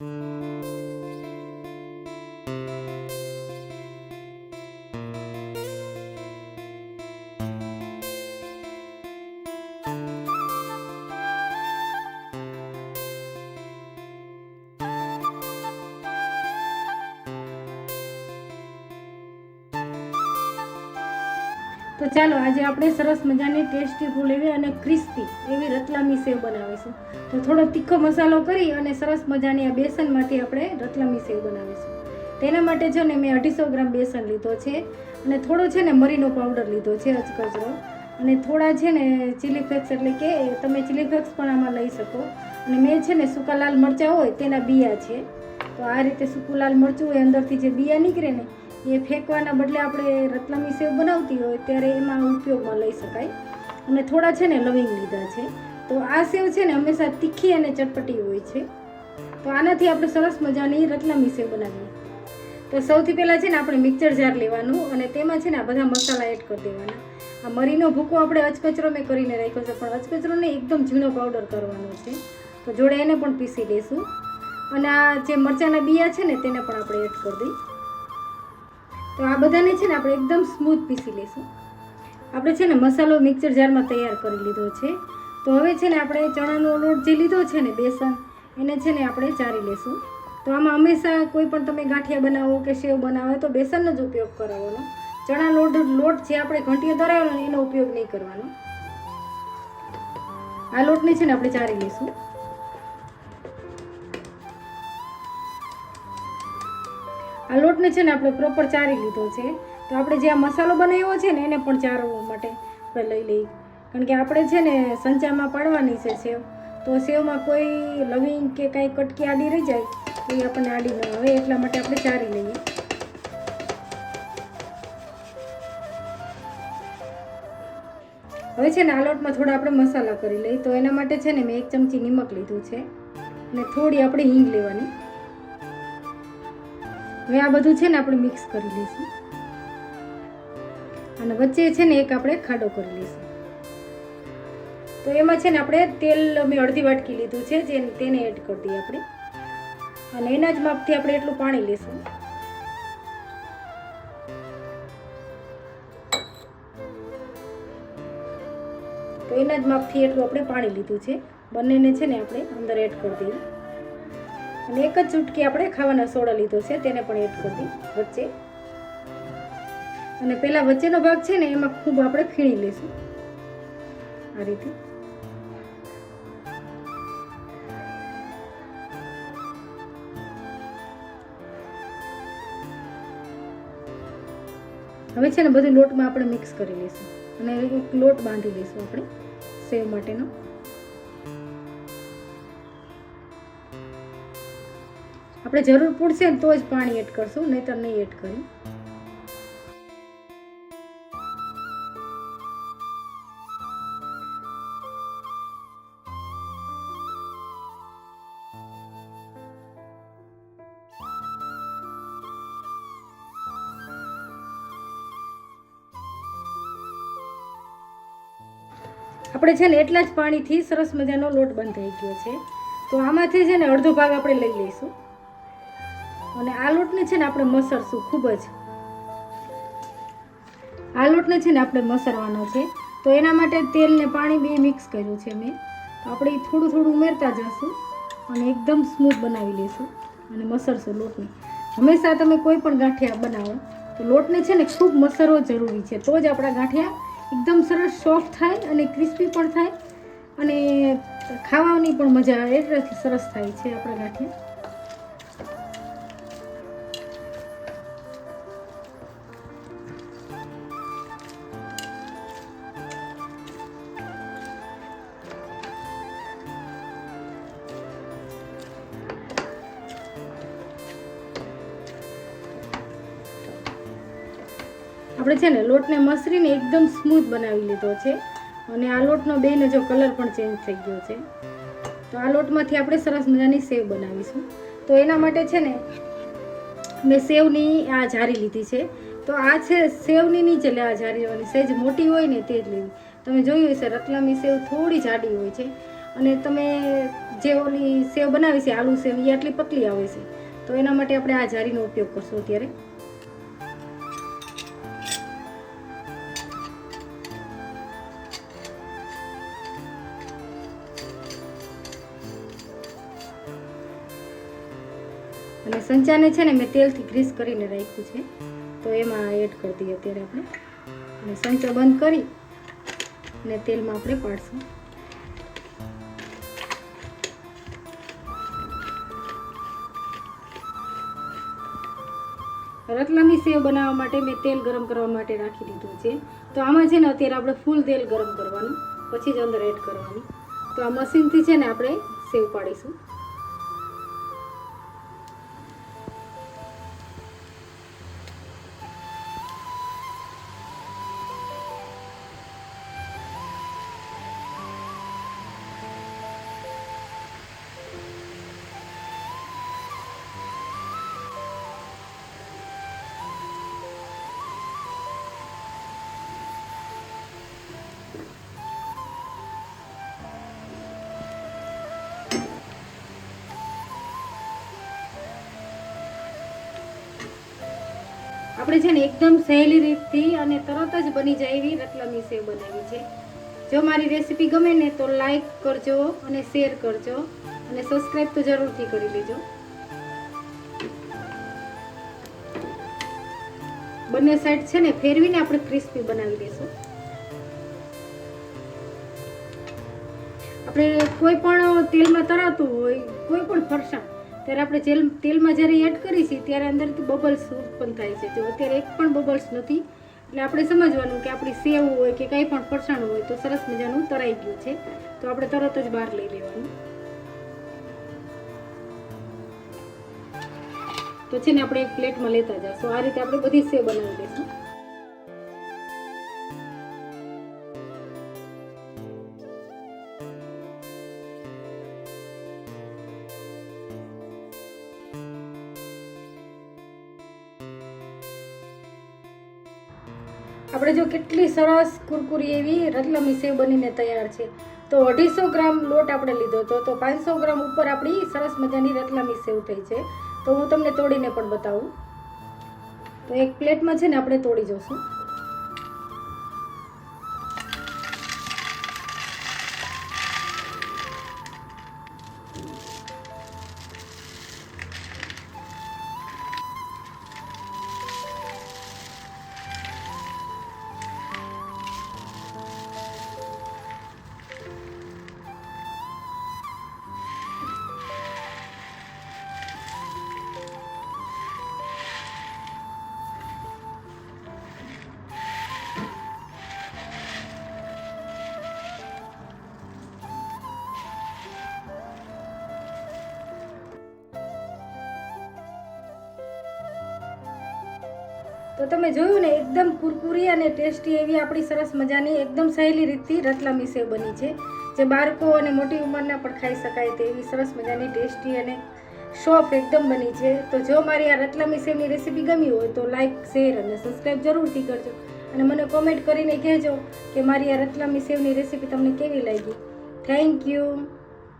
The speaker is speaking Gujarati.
Música તો ચાલો, આજે આપણે સરસ મજાની ટેસ્ટી ફૂલ એવી અને ક્રિસ્પી એવી રતલામી સેવ બનાવીશું. તો થોડો તીખો મસાલો કરી અને સરસ મજાની આ બેસનમાંથી આપણે રતલામી સેવ બનાવીશું. તેના માટે છે ને મેં અઢીસો ગ્રામ બેસન લીધો છે અને થોડો છે ને મરીનો પાવડર લીધો છે અચકચરો અને થોડા છે ને ચીલી ફ્લેક્સ એટલે કે તમે ચીલી ફ્લેક્સ પણ આમાં લઈ શકો. અને મેં છે ને સૂકા લાલ મરચાં હોય તેના બિયા છે. તો આ રીતે સૂકું લાલ મરચું હોય અંદરથી જે બિયા નીકળે ને એ ફેંકવાના બદલે આપણે રતલામી સેવ બનાવતી હોય ત્યારે એમાં ઉપયોગમાં લઈ શકાય. અને થોડા છે ને લવિંગ લીધા છે. તો આ સેવ છે ને હંમેશા તીખી અને ચટપટી હોય છે. તો આનાથી આપણે સરસ મજાની રતલામી સેવ બનાવીએ. તો સૌથી પહેલાં છે ને આપણે મિક્સર જાર લેવાનું અને તેમાં છે ને આ બધા મસાલા એડ કરી દેવાના. આ મરીનો ભૂકો આપણે અચકચરો મેં કરીને રાખ્યો છે, પણ અચકચરોને એકદમ ઝીણો પાવડર કરવાનો છે. તો જોડે એને પણ પીસી લઈશું અને આ જે મરચાંના બિયા છે ને તેને પણ આપણે એડ કરી દઈ. તો આ બધાને છે ને આપણે એકદમ સ્મૂથ પીસી લઈશું. આપણે છે ને મસાલો મિક્સર જારમાં તૈયાર કરી લીધો છે. તો હવે છે ને આપણે ચણાનો લોટ જે લીધો છે ને બેસન, એને છે ને આપણે ચારી લેશું તો આમાં હંમેશા કોઈ પણ તમે ગાંઠિયા બનાવો કે સેવ બનાવો તો બેસનનો જ ઉપયોગ કરવાનો. ચણા લોટ લોટ જે આપણે ઘંટીએ દરાવેલો એનો ઉપયોગ નહીં કરવાનો. આ લોટને છે ને આપણે ચારી લઈશું. આ લોટને છે ને આપણે પ્રોપર ચારી લીધો છે. તો આપણે જે આ મસાલો બનાવ્યો છે ને એને પણ ચારવા માટે આપણે લઈ લઈ કારણ કે આપણે છે ને સંચામાં પાડવાની છે સેવ. તો સેવમાં કોઈ લવિંગ કે કાંઈ કટકી આડી રહી જાય, તો એ આપણને આડી ન આવે, એટલા માટે આપણે ચારી લઈએ. હવે છે ને આ લોટમાં થોડા આપણે મસાલા કરી લઈએ. તો એના માટે છે ને મેં એક ચમચી નિમક લીધું છે. અને થોડી આપણે હિંગ લેવાની. હવે આ બધું છે ને આપણે મિક્સ કરી લઈશું. અને વચ્ચે છે ને એક આપણે ખાડો કરી લઈશું. તો એમાં છે ને આપણે તેલ મેં અડધી વાટકી લીધું છે જે તેને એડ કરી દઈએ આપણે. અને એના જ માપથી આપણે એટલું પાણી લઈશું તો એના જ માપથી એટલું આપણે પાણી લીધું છે. બંનેને છે ને આપણે અંદર એડ કરી દઈએ. અને એક જ ચૂટકી આપણે ખાવાના સોડા લીધો છે, તેને પણ એડ કરી વચ્ચે. અને પેલા વચ્ચેનો ભાગ છે ને, એમાં ખૂબ આપણે ફીણી લઈશું. આ રીતે. હવે છે ને, બધું લોટમાં આપણે મિક્સ કરી લઈશું. અને એક લોટ બાંધી લઈશું આપણે, સેવ માટેનો. આપણે જરૂર પૂરશે ને તો જ પાણી એડ કરશું, નહીતર નહીં એડ કરી. આપણે છે ને એટલા જ પાણીથી સરસ મજાનો લોટ બંધ થઈ ગયો છે. તો આમાંથી છે ને અડધો ભાગ આપણે લઈ લઈશું. અને આ લોટને છે ને આપણે મસરશું, ખૂબ જ. આ લોટને છે ને આપણે મસરવાનો છે. તો એના માટે તેલ ને પાણી બે મિક્સ કર્યું છે મેં. તો આપણે થોડું થોડું ઉમેરતા જશું અને એકદમ સ્મૂથ બનાવી લઈશું અને મસરશું લોટને. હંમેશા તમે કોઈ પણ ગાંઠિયા બનાવો, તો લોટને છે ને ખૂબ મસરવો જરૂરી છે. તો જ આપણા ગાંઠિયા એકદમ સરસ સોફ્ટ થાય અને ક્રિસ્પી પણ થાય અને ખાવાની પણ મજા આવે એટલે સરસ થાય છે આપણા ગાંઠિયા. આપણે છે ને લોટને મસરીને એકદમ સ્મૂથ બનાવી લીધો છે. અને આ લોટનો બેન જો કલર પણ ચેન્જ થઈ ગયો છે. તો આ લોટમાંથી આપણે સરસ મજાની સેવ બનાવીશું. તો એના માટે છે ને મેં સેવની આ જારી લીધી છે. તો આ છે સેવની નીચે લે આ જારી લેવાની સહેજ મોટી હોય ને તે જ લેવી. તમે જોયું હશે, રતલામી સેવ થોડી જાડી હોય છે. અને તમે જે ઓલી સેવ બનાવી છે, આલુ સેવ એ આટલી પતલી આવે છે. તો એના માટે આપણે આ જારીનો ઉપયોગ કરશું અત્યારે. અને સંચાને છે ને મેં તેલથી ગ્રીસ કરીને રાખ્યું છે. તો એમાં એડ કરી દઈએ અત્યારે આપણે. અને સંચો બંધ કરી અને તેલમાં આપણે પાડશું. રતલામી સેવ બનાવવા માટે મેં તેલ ગરમ કરવા માટે રાખી દીધું છે. તો આમાં છે ને અત્યારે આપણે ફૂલ તેલ ગરમ કરવાનું, પછી જ અંદર એડ કરવાની. તો આ મશીનથી છે ને આપણે સેવ પાડીશું. આપણે છે ને એકદમ સહેલી રીતથી અને તરત જ બની જાય એવી રતલમી સેવ બનાવી છે. જો મારી રેસીપી ગમે ને તો લાઈક કરજો અને શેર કરજો અને સબસ્ક્રાઈબ તો જરૂરથી કરી લેજો. બંને સાઈડ છે ને ફેરવીને આપણે ક્રિસ્પી બનાવી દઈશું આપણે કોઈ પણ તેલમાં તરાતું હોય, કોઈ પણ ફરસાણ ત્યારે આપણે જેલ તેલમાં જ્યારે એડ કરીએ છીએ, ત્યારે અંદરથી બબલ્સ ઉત્પન્ન થાય છે. જો અત્યારે એક પણ બબલ્સ નથી, એટલે આપણે સમજવાનું કે આપણી સેવ હોય કે કંઈ પણ ફરસાણ હોય, તો સરસ મજાનું તરાઈ ગયું છે. તો આપણે તરત જ બહાર લઈ લેવાનું. તો છે ને આપણે એક પ્લેટમાં લેતા જશું. આ રીતે આપણે બધી સેવ બનાવી દઈશું. આપણે જો કેટલી સરસ કુરકુરી એવી રતલામી સેવ બનીને તૈયાર છે. તો અઢીસો ગ્રામ લોટ આપણે લીધો હતો. તો પાંચસો ગ્રામ ઉપર આપણી સરસ મજાની રતલામી સેવ થઈ છે. તો હું તમને તોડીને પણ બતાવું. તો એક પ્લેટમાં છે ને આપણે તોડી જોશું. તો તમે જોયું ને, એકદમ કુરકુરી અને ટેસ્ટી એવી આપણી સરસ મજાની, એકદમ સહેલી રીતથી રતલામી સેવ બની છે, જે બાળકો અને મોટી ઉંમરના પણ ખાઈ શકાય તેવી સરસ મજાની, ટેસ્ટી અને સોફ્ટ એકદમ બની છે. તો જો મારી આ રતલામી સેવની રેસીપી ગમી હોય તો લાઈક શેર અને સબસ્ક્રાઈબ જરૂરથી કરજો. અને મને કોમેન્ટ કરીને કહેજો કે મારી આ રતલામી સેવની રેસીપી તમને કેવી લાગી. Thank you